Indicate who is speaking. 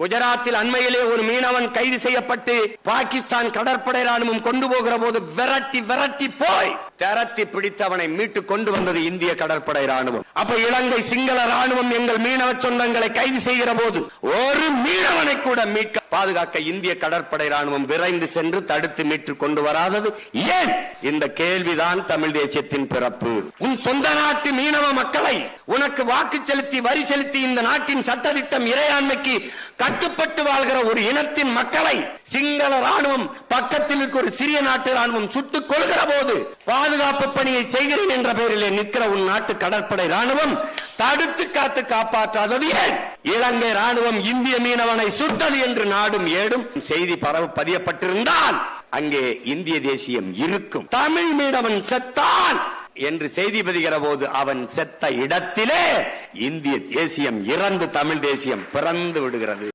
Speaker 1: குஜராத்தில் அண்மையிலே ஒரு மீனவன் கைது செய்யப்பட்டு பாகிஸ்தான் கடற்படை ராணுவம் கொண்டு போகிற போது விரட்டி விரட்டி போய் திரட்டி பிடித்து அவனை மீட்டு கொண்டு வந்தது இந்திய கடற்படை ராணுவம் அப்ப இலங்கை சிங்கள ராணுவம் எங்கள் மீனவ சொந்தங்களை கைது செய்கிற போது ஒரு ஒருவனை கூட மீட்க பாதுகாக்க இந்திய கடற்படை ராணுவம் விரைந்து சென்று தடுத்து மீட்டு கொண்டு வராதது ஏன்? இந்த கேள்விதான் தமிழ் தேசியத்தின் பிறப்பு. உன் சொந்த நாட்டு மீனவ மக்களை உனக்கு வாக்கு செலுத்தி வரி செலுத்தி இந்த நாட்டின் சட்டத்திட்டம் இறையாண்மைக்கு கட்டுப்பட்டு வாழ்கிற ஒரு இனத்தின் மக்களை சிங்கள ராணுவம் பக்கத்தில் இருக்க ஒரு சிறிய நாட்டு ராணுவம் சுட்டுக் கொள்கிற போது பாதுகாப்பு பணியை செய்கிறேன் என்ற பெயரிலே நிற்கிற உன் நாட்டு கடற்படை ராணுவம் தடுத்து காத்து காப்பாற்றாதது ஏன்? இலங்கை ராணுவம் இந்திய மீனவனை சுட்டது என்று நாடும் ஏடும் செய்தி பரவ பதியப்பட்டிருந்தால் அங்கே இந்திய தேசியம் இருக்கும். தமிழ் மீனவன் செத்தான் என்று செய்தி பதிகிற போது அவன் செத்த இடத்திலே இந்திய தேசியம் இறந்து தமிழ் தேசியம் பிறந்து விடுகிறது.